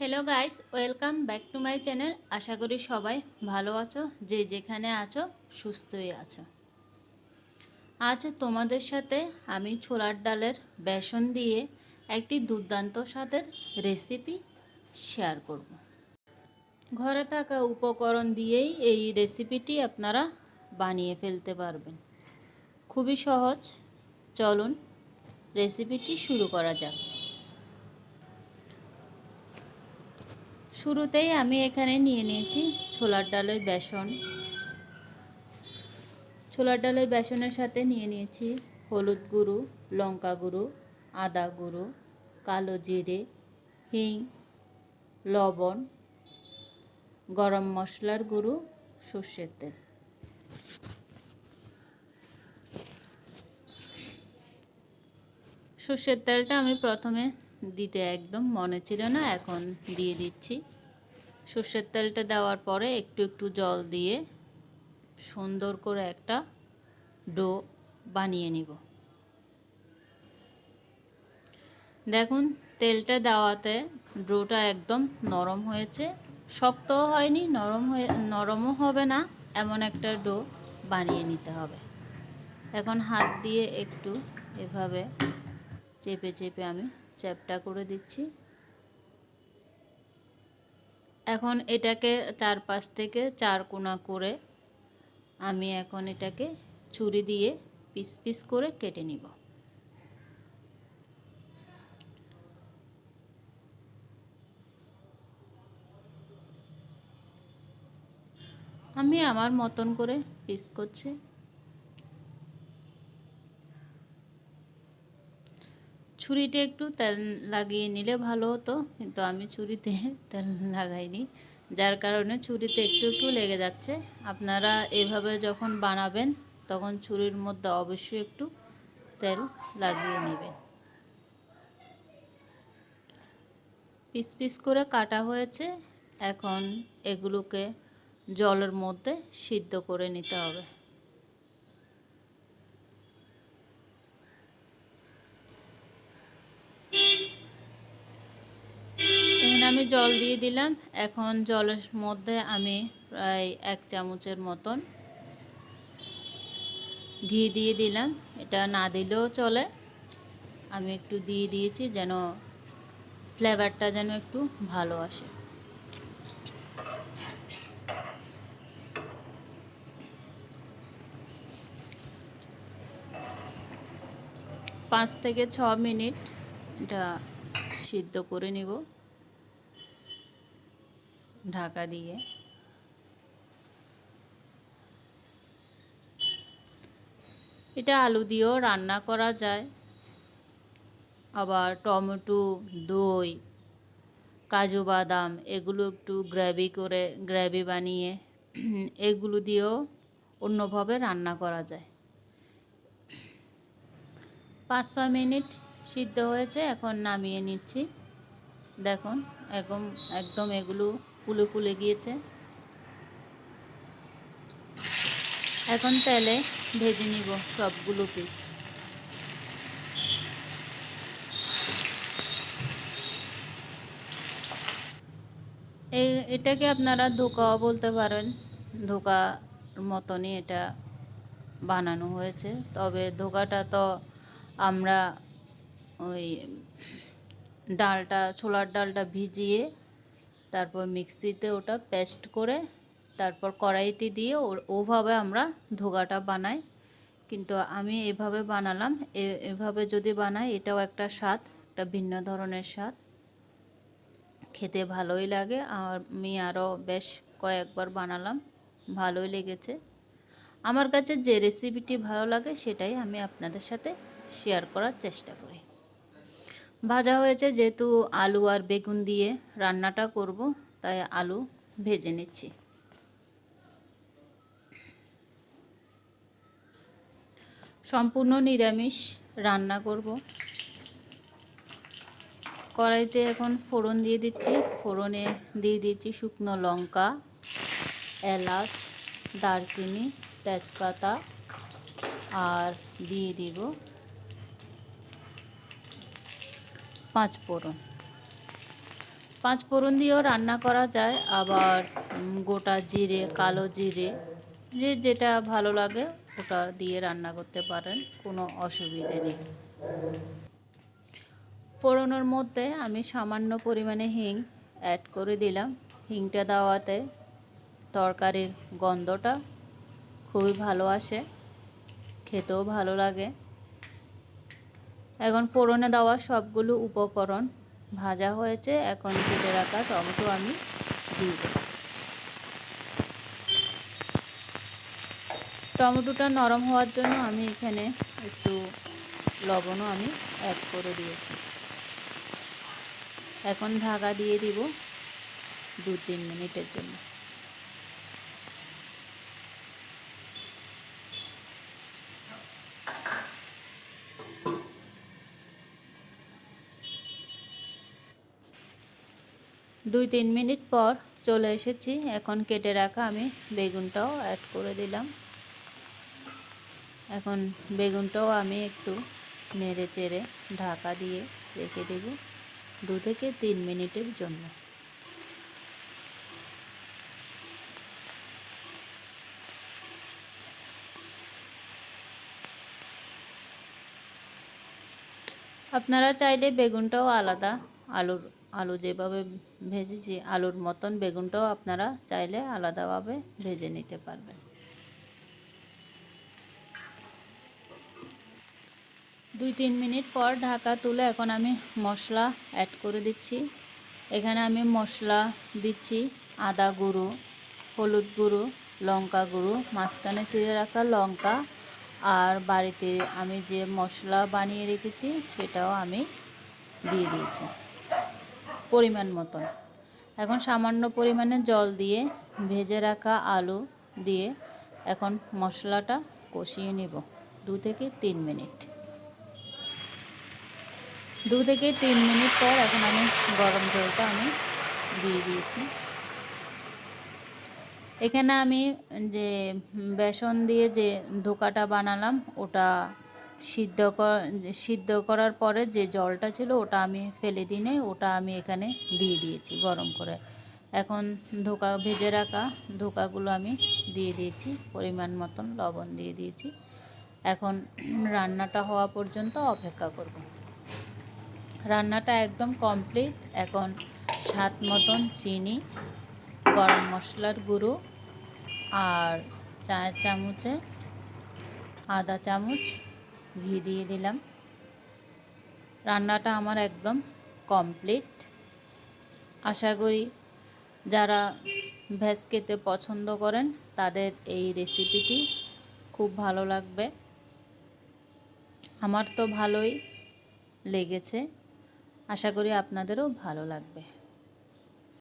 Hello guys welcome back to my channel আশা করি সবাই ভালো আছো, যে যেখানে আছো, সুস্থই আছো। আজ তোমাদের সাথে আমি ছোলার ডালের বেসন দিয়ে একটি দুর্দান্ত স্বাদের রেসিপি শেয়ার করব। ঘরে থাকা উপকরণ দিয়েই এই রেসিপিটি আপনারা বানিয়ে ফেলতে পারবেন। খুবই সহজ। চলুন রেসিপিটি শুরু করা যাক। শুরুতেই আমি এখানে নিয়ে নিয়েছি ছোলার ডালের বেসন। ছোলার ডালের বেসনের সাথে নিয়ে নিয়েছি হলুদ গুঁড়ো, লঙ্কা গুঁড়ো, আদা গুঁড়ো, কালো জিরে, হিং, লবণ, গরম মশলার গুঁড়ো, সর্ষের তেল। সর্ষের তেলটা আমি প্রথমে দিতে একদম মনে ছিল না, এখন দিয়ে দিচ্ছি। সর্ষের তেলটা দেওয়ার পরে একটু একটু জল দিয়ে সুন্দর করে একটা ডো বানিয়ে নিব। দেখুন, তেলটা দেওয়াতে ডোটা একদম নরম হয়েছে। শক্তও হয়নি, নরম হয়ে, নরমও হবে না, এমন একটা ডো বানিয়ে নিতে হবে। এখন হাত দিয়ে একটু এভাবে চেপে চেপে আমি চ্যাপটা করে দিচ্ছি। এখন এটাকে চারপাশ থেকে চার কোনা করে আমি এখন এটাকে ছুরি দিয়ে পিস পিস করে কেটে নিব। আমি আমার মতন করে পিস করছি। ছুরিতে একটু তেল লাগিয়ে নিলে ভালো হতো, কিন্তু আমি ছুরিতে তেল লাগাইনি। যার কারণে ছুরিতে একটু একটু লেগে যাচ্ছে। আপনারা এভাবে যখন বানাবেন, তখন ছুরির মধ্যে অবশ্যই একটু তেল লাগিয়ে নেবেন। পিস পিস করে কাটা হয়েছে। এখন এগুলোকে জলের মধ্যে সিদ্ধ করে নিতে হবে এখানে আমি জল দিয়ে দিলাম। এখন জলের মধ্যে আমি প্রায় এক চামচের মতন ঘি দিয়ে দিলাম। এটা না দিলেও চলে। আমি একটু দিয়ে দিয়েছি যেন ফ্লেভারটা যেন একটু ভালো আসে। পাঁচ থেকে ছ মিনিট এটা সিদ্ধ করে নিব। ঢাকা দিয়ে। এটা আলু দিয়েও রান্না করা যায়। আবার টমেটো, দই, কাজু বাদাম, এগুলো একটু গ্রেভি করে, গ্রেভি বানিয়ে এগুলো দিয়েও অন্যভাবে রান্না করা যায়। পাঁচ ছয় মিনিট সিদ্ধ হয়েছে, এখন নামিয়ে নিচ্ছি। দেখুন, একদম একদম এগুলো ফুলে ফুলে গিয়েছে। এখন তেলে ভেজে নিব সবগুলো পিস এই, এটাকে আপনারা ধোকাও বলতে পারেন। ধোকা মতনই এটা বানানো হয়েছে। তবে ধোকাটা তো আমরা ওই ডালটা, ছোলার ডালটা ভিজিয়ে তারপর মিক্সিতে ওটা পেস্ট করে তারপর কড়াইতে দিয়ে ওভাবে আমরা ধোগাটা বানাই। কিন্তু আমি এভাবে বানালাম। এভাবে যদি বানাই, এটাও একটা স্বাদ, একটা ভিন্ন ধরনের স্বাদ। খেতে ভালোই লাগে। আর আমি আরও বেশ কয়েকবার বানালাম। ভালোই লেগেছে। আমার কাছে যে রেসিপিটি ভালো লাগে, সেটাই আমি আপনাদের সাথে শেয়ার করার চেষ্টা করি। ভাজা হয়েছে যেহেতু আলু আর বেগুন দিয়ে রান্নাটা করব, তাই আলু ভেজে নিচ্ছি। সম্পূর্ণ নিরামিষ রান্না করব। কড়াইতে এখন ফোড়ন দিয়ে দিচ্ছি। ফোড়নে দিয়ে দিচ্ছি শুকনো লঙ্কা, এলাচ, দারচিনি, তেজপাতা, আর দিয়ে দিব পাঁচ ফোড়ন। পাঁচ ফোড়ন দিয়েও রান্না করা যায়, আবার গোটা জিরে, কালো জিরে, যে যেটা ভালো লাগে ওটা দিয়ে রান্না করতে পারেন, কোনো অসুবিধে নেই। ফোড়নের মধ্যে আমি সামান্য পরিমাণে হিং অ্যাড করে দিলাম। হিংটা দেওয়াতে তরকারির গন্ধটা খুবই ভালো আসে, খেতেও ভালো লাগে। এখন ফোড়নে দেওয়া সবগুলো উপকরণ ভাজা হয়েছে, এখন কেটে রাখা টমেটো আমি দিয়ে দেব। টমেটোটা নরম হওয়ার জন্য আমি এখানে একটু লবণও আমি অ্যাড করে দিয়েছি। এখন ঢাকা দিয়ে দিব দু তিন মিনিটের জন্য। দুই তিন মিনিট পর চলে এসেছি। এখন কেটে রাখা আমি বেগুনটাও অ্যাড করে দিলাম। এখন বেগুনটাও আমি একটু নেড়ে চেড়ে ঢাকা দিয়ে রেখে দেব দু থেকে তিন মিনিটের জন্য। আপনারা চাইলে বেগুনটাও আলাদা আলুর আলু যেভাবে ভেজেছি, আলুর মতন বেগুনটাও আপনারা চাইলে আলাদাভাবে ভেজে নিতে পারবেন। দুই তিন মিনিট পর ঢাকা তুলে এখন আমি মশলা অ্যাড করে দিচ্ছি। এখানে আমি মশলা দিচ্ছি, আদা গুঁড়ো, হলুদ গুঁড়ো, লঙ্কা গুঁড়ো, মাঝখানে চিড়ে রাখা লঙ্কা। আর বাড়িতে আমি যে মশলা বানিয়ে রেখেছি, সেটাও আমি দিয়ে দিয়েছি। পরিমাণ মতন। এখন সামান্য পরিমাণে জল দিয়ে ভেজে রাখা আলু দিয়ে এখন মশলাটা কষিয়ে নেব দু থেকে তিন মিনিট। দু থেকে তিন মিনিট পর এখন আমি গরম জলটা আমি দিয়ে দিয়েছি। এখানে আমি যে বেসন দিয়ে যে ধোকাটা বানালাম ওটা সিদ্ধ সিদ্ধ করার পরে যে জলটা ছিল ওটা আমি ফেলে দিনে, ওটা আমি এখানে দিয়ে দিয়েছি গরম করে। এখন ধোকা ভেজে রাখা ধোকাগুলো আমি দিয়ে দিয়েছি, পরিমাণ মতন লবণ দিয়ে দিয়েছি। এখন রান্নাটা হওয়া পর্যন্ত অপেক্ষা করব। রান্নাটা একদম কমপ্লিট। এখন স্বাদ মতন চিনি, গরম মশলার গুঁড়ো আর চায়ের চামচে আদা চামচ ঘি দিয়ে দিলাম। রান্নাটা আমার একদম কমপ্লিট আশা করি যারা ভেজ খেতে পছন্দ করেন, তাদের এই রেসিপিটি খুব ভালো লাগবে। আমার তো ভালোই লেগেছে। আশা করি আপনাদেরও ভালো লাগবে।